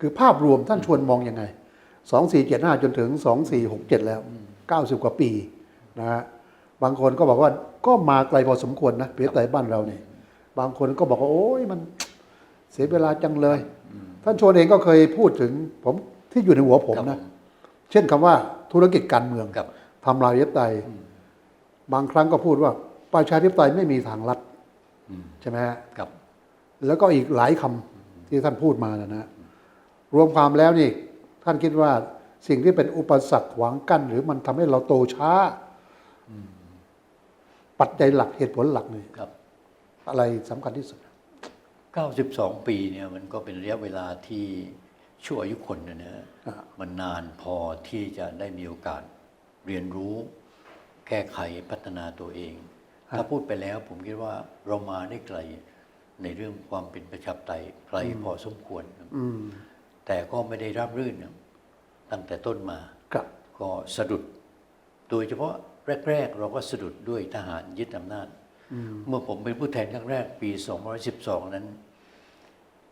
คือภาพรวมท่านชวนมองยังไงสองสี่เจ็ดห้าจนถึงสองสี่หกเจ็ดแล้วเก้าสิบกว่าปีนะฮะบางคนก็บอกว่าก็มาไกลพอสมควรนะประเทศไทยบ้านเราเนี่ยบางคนก็บอกว่า โอ้ยมันเสียเวลาจังเลย ท่านชวนเองก็เคยพูดถึงผมที่อยู่ในหัวผมครับนะ เช่นคำว่าธุรกิจการเมืองกับทำลายประชาธิปไตยบางครั้งก็พูดว่าประชาธิปไตยไม่มีทางลัดใช่ไหมฮะกับแล้วก็อีกหลายคำที่ท่านพูดมานะนะ รวมความแล้วนี่ ท่านคิดว่าสิ่งที่เป็นอุปสรรคขวางกั้น หรือมันทำให้เราโตช้า ปัจจัยหลักเหตุผลหลักนี่กับ อะไรสำคัญที่สุด 92 ปีเนี่ยมันก็เป็นระยะเวลาที่ชั่วอายุคนนะนะอ่ามันนานพอที่จะได้มีโอกาสเรียนรู้ แก้ไขพัฒนาตัวเอง ถ้าพูดไปแล้วผมคิดว่าเรามาได้ไกลในเรื่องความเป็นประชาธิปไตยไกลพอสมควรนะอืม แต่ก็ไม่ได้รับรื่นนะตั้งแต่ต้นมาครับก็สะดุด โดยเฉพาะแรก ๆ เราก็สะดุดด้วยทหารยึดอำนาจ เมื่อผมเป็นผู้แทนครั้งแรกปี212 นั้น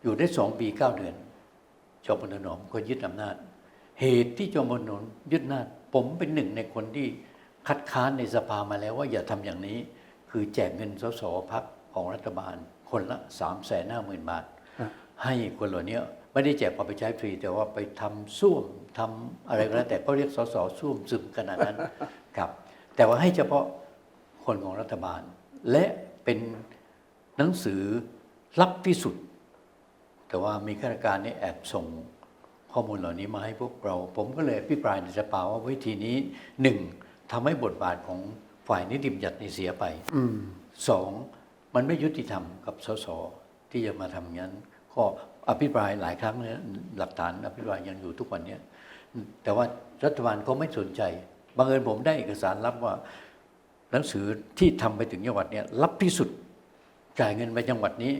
อยู่ได้สองปีเก้าเดือนจอมพลถนอมก็ยึดอำนาจ เหตุที่จอมพลถนอมยึดอำนาจ ผมเป็นหนึ่งในคนที่คัดค้านในสภามาแล้วว่าอย่าทำอย่างนี้ คือแจกเงินสสพักของรัฐบาล คนละ3ามแสนห้าหมื่นบาทครับให้คนเหล่านี้ ไม่ได้แจกเอาไปใช้ฟรี แต่ว่าไปทำส้วมทำอะไรก็แล้วแต่ก็เรียกสสส้วมซึมขนาดนั้นครับ แต่ว่าให้เฉพาะคนของรัฐบาล และเป็นหนังสือลับที่สุด แต่ว่ามีข้าราชการนี่แอบส่งข้อมูลเหล่านี้มาให้พวกเรา ผมก็เลยอภิปรายในสภาว่าวิธีนี้หนึ่งทำให้บทบาทของฝ่ายนิติบัญญัตินี่เสียไปอืมสองมันไม่ยุติธรรมกับสสที่จะมาทำอย่างนั้ นก็อภิปรายหลายครั้งนะหลักฐานอภิปรายยังอยู่ทุกวันเนี้ยแต่ว่ารัฐบาลก็ไม่สนใจบังเอิญผมได้เอกสารรับว่า หนังสือที่ทำไปถึงจังหวัดเนี้ยรับที่สุดจ่ายเงินไปจังหวัดนี้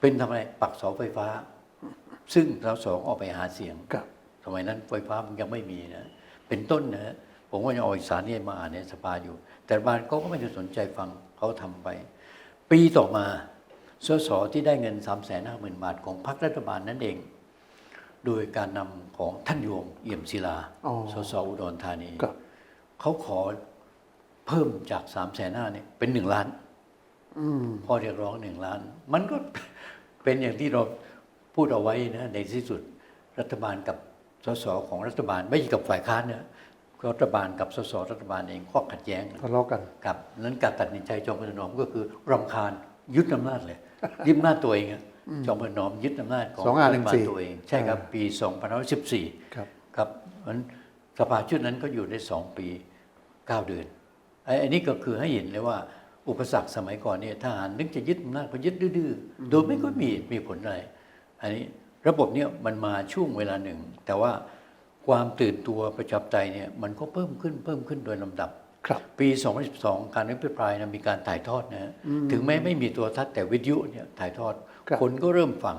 เป็นทำอะไรปักเสาไฟฟ้า ซึ่งเราสองออกไปหาเสียงครับสมัยนั้นไฟฟ้ามันยังไม่มีนะเป็นต้นนะผมก็ยังเอาเอกสารนี้มาอ่านในสภาอยู่ แต่บ้านเขาก็ไม่ได้สนใจฟังเขาทำไป ปีต่อมา สสที่ได้เงิน 3 5 0 0 0 0 บาทของพรรครัฐบาลนั่นเอง โดยการนำของท่านโยมเอี่ยมศิลาอ๋อสสอุดรธานีครับเขาขอเพิ่มจาก3 5 0 0 0 0เนี่ยเป็นหนึ่งล้านอืมข้อเรียกร้องหนึ่งล้าน มันก็เป็นอย่างที่เราพูดเอาไว้นะในที่สุดรัฐบาลกับสสของรัฐบาล ไม่ใช่กับฝ่ายค้านนะรัฐบาลกับสสรัฐบาลเองก็ขัดแย้งทะเลาะกันกับนั้นการตัดสินใจจอมพลถนอมก็คือรำคาญ ยึดอำนาจเลยยึดอำนาจตัวเองอะจอมพลถนอมยึดอำนาจของสองห้าหรันึ่ฐงบาลสี่ตัวเอง ใช่ครับอ่าปี2514 ครับครับมันสภาชุดนั้นก็อยู่ได้สองปีเก้าเดือนไอ้อันนี้ก็คือให้เห็นเลยว่าอุปสรรคสมัยก่อนเนี่ยทหารนึกจะยึดอำนาจก็ยึดดื้อๆโดยไม่ค่อยมีมีผลอะไรอันนี้ระบบเนี่ยมันมาช่วงเวลาหนึ่ง แต่ว่าความตื่นตัวประชาธิปไตยเนี่ยมันก็เพิ่มขึ้นเพิ่มขึ้นโดยลำดับครับ ปี 2012 การอภิปรายนะมีการถ่ายทอดนะฮะถึงแม้ไม่มีตัวทัศน์แต่วิทยุเนี่ยถ่ายทอดครับคนก็เริ่มฟัง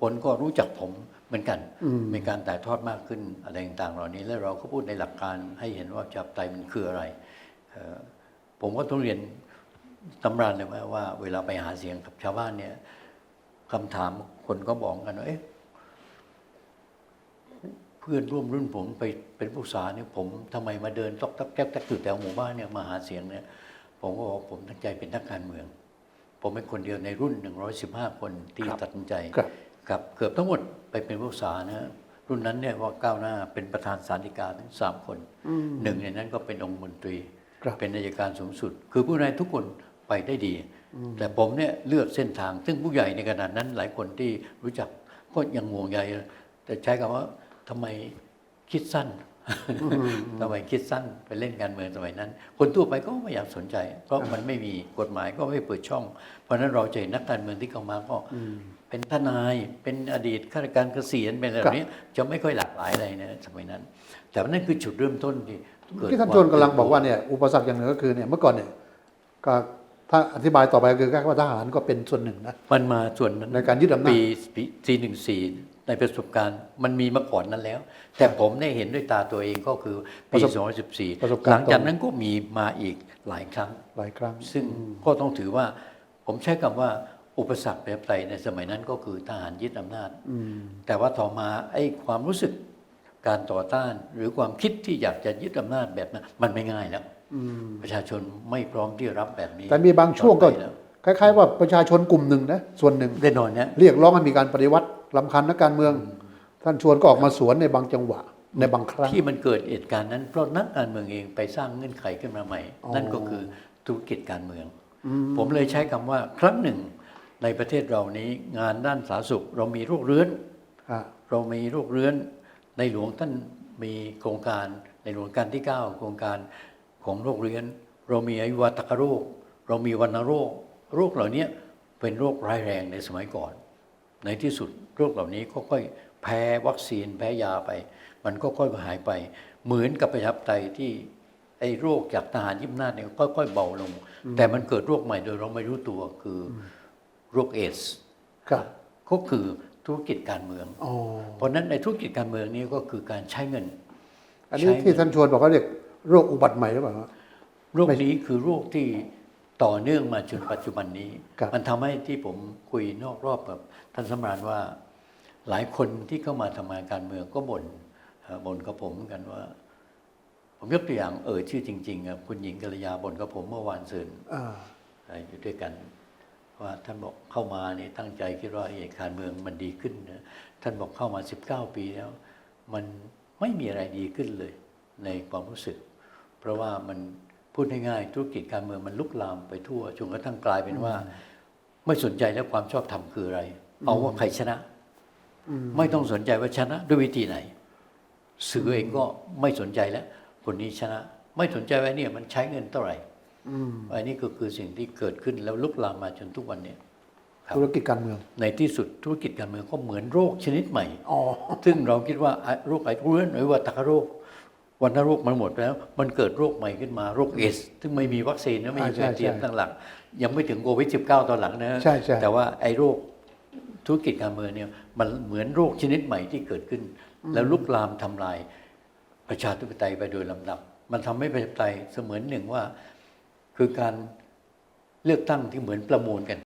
คนก็รู้จักผมเหมือนกันอืมมีการถ่ายทอดมากขึ้นอะไรต่างๆเหล่านี้ แล้วเราก็พูดในหลักการให้เห็นว่าประชาธิปไตยมันคืออะไรเอ่อผมก็ต้องเรียนตำรานเลยว่าว่า เวลาไปหาเสียงกับชาวบ้านเนี่ยคำถามคนก็บอกกันว่าเอ๊ะเพื่อนร่วมรุ่นผมไปเป็นผู้สาเนี่ยผมทำไมมาเดินตอกตักแก๊กตักอยู่แถวหมู่บ้านเนี่ยมาหาเสียงเนี่ยผมก็บอกผมตั้งใจเป็นนักการเมือง ผมเป็นคนเดียวในรุ่น 115 คนที่ครับตัดสินใจครับกับเกือบทั้งหมดไปเป็นผู้สานะฮะรุ่นนั้นเนี่ยว่าก้าวหน้าเป็นประธานสาริกาทั้งสามคนหนึ่งในนั้นก็เป็นองค์มนตรีครับเป็นนายการสูงสุด คือผู้นายทุกคนไปได้ดี แต่ผมเนี่ยเลือกเส้นทาง ซึ่งผู้ใหญ่ในขณะนั้นหลายคนที่รู้จักก็ยังห่วงใยแต่ใช้คำว่า ทำไมคิดสั้นทำไมคิดสั้นไปเล่นการเมืองสมัยนั้น คนทั่วไปก็ไม่อยากสนใจ เพราะมันไม่มีกฎหมายก็ไม่เปิดช่อง เพราะฉะนั้นเราจะเห็นนักการเมืองที่เข้ามาก็เป็นทนายเป็นอดีตข้าราชการเกษียณเป็นอะไรแบบนี้จะไม่ค่อยหลากหลายอะไรนะสมัยนั้น แต่ว่านั่นคือจุดเริ่มต้นที่เกิดที่ท่านควชมวนกำลังบอกว่าเนี่ยอุปสรรคอย่างหนึ่งก็คือเนี่ยเมื่อก่อนเนี่ยก็ ถ้าอธิบายต่อไปคือแค่ว่าทหารก็เป็นส่วนหนึ่งนะ มันมาส่วนนั้นในการยึดอำนาจปีปีหนึ่งสี่ในประสบการณ์มันมีมาก่อนนั้นแล้ว แต่ผมได้เห็นด้วยตาตัวเองก็คือปีประสบ2014ประสบการณ์หลังจากตรงนั้นก็มีมาอีกหลายครั้งหลายครั้ง ซึ่งก็ต้องถือว่า ผมใช้คำว่าอุปสรรคประชาธิปไตยในสมัยนั้นก็คือทหารยึดอำนาจอืมแต่ว่าต่อมาไอ้ความรู้สึกการต่อต้าน หรือความคิดที่อยากจะยึดอำนาจแบบนั้นมันไม่ง่ายแล้วอืม ประชาชนไม่พร้อมที่จะรับแบบนี้แต่มีบางช่วงก็ต่อไปแล้วคล้ายๆว่าประชาชนกลุ่มหนึ่งนะส่วนหนึ่งแน่นอนนะเรียกร้องให้มีการปฏิวัติลำคันนักการเมือง ท่านชวนก็ออกมาสวนในบางจังหวะในบางครั้งที่มันเกิดเหตุการณ์นั้นเพราะนักการเมืองเองไปสร้างเงื่อนไขขึ้นมาใหม่อ๋อนั่นก็คือธุรกิจการเมืองอืมผมเลยใช้คำว่าครั้งหนึ่งในประเทศเรานี้งานด้านสาธารณสุข เรามีโรคเรื้อนฮะเรามีโรคเรื้อนในหลวงท่านมีโครงการในหลวงรัชการที่ 9 โครงการ ของโรคเรื้อน เรามีอายุวัตกโรค เรามีวัณโรค โรคเหล่านี้เป็นโรคร้ายแรงในสมัยก่อน ในที่สุดโรคเหล่านี้ก็ค่อยแพ้วัคซีนแพ้ยาไป มันก็ค่อยหายไป เหมือนกับประชาธิปไตยที่ไอ้โรคจากทหารยิบนาจเนี่ยค่อยๆเบาลง แต่มันเกิดโรคใหม่โดยเราไม่รู้ตัวคืออโรคเอดส์ครับก็คือธุรกิจการเมืองอ๋อเพราะฉะนั้นในธุรกิจการเมืองนี้ก็คือการใช้เงิน อันนี้ใช้ที่ท่านชวนบอกว่าเรียก โรคอุบัติใหม่หรือเปล่าฮะ โรคนี้คือโรคที่ต่อเนื่องมาจนปัจจุบันนี้ ครับ มันทำให้ที่ผมคุยนอกรอบกับท่านสำราญว่า หลายคนที่เข้ามาทำงานการเมืองก็บ่นเอ่อบ่นกับผมเหมือนกันว่า ผมยกตัวอย่างเออชื่อจริงๆครับคุณหญิงกัลยาบ่นกับผมเมื่อวานซืน อ่าอ่าอยู่ด้วยกัน ว่าท่านบอกเข้ามาเนี่ยตั้งใจคิดว่าเอกการเมืองมันดีขึ้นนะท่านบอกเข้ามา 19 ปีแล้ว มันไม่มีอะไรดีขึ้นเลยในความรู้สึก เพราะว่ามันพูดง่ายๆธุรกิจการเมืองมันลุกลามไปทั่วจนกระทั่งกลายเป็นว่า ไม่สนใจแล้วความชอบธรรมคืออะไร เอาว่าใครชนะ ไม่ต้องสนใจว่าชนะ ด้วยวิธีไหน สื่อเองก็ไม่สนใจแล้ว คนนี้ชนะ ไม่สนใจว่าเนี่ยมันใช้เงินเท่าไหร่อืมอันนี้ก็คือสิ่งที่เกิดขึ้นแล้วลุกลามมาจนทุกวันเนี้ครับธุรกิจการเมือง ในที่สุดธุรกิจการเมืองก็เหมือนโรคชนิดใหม่อ๋อซึ่งเราคิดว่าอะโรคไอเรื้อนหรือว่าตากโรค วันโรคมันหมดไปแล้ว มันเกิดโรคใหม่ขึ้นมาโรคเอสซึ่งไม่มีวัคซีนนะไม่มีอ่าใช่แคเทียมใช่ตั้งหลังยังไม่ถึงโควิด 19 ตอนหลังนะใช่ใช่แต่ว่าไอ้โรคธุรกิจการเมืองเนี่ยมันเหมือนโรคชนิดใหม่ที่เกิดขึ้น แล้วลุกลามทำลายประชาธิปไตยไปโดยลำดับ มันทำให้ประชาธิปไตยเสมือนหนึ่งว่า คือการเลือกตั้งที่เหมือนประมูลกัน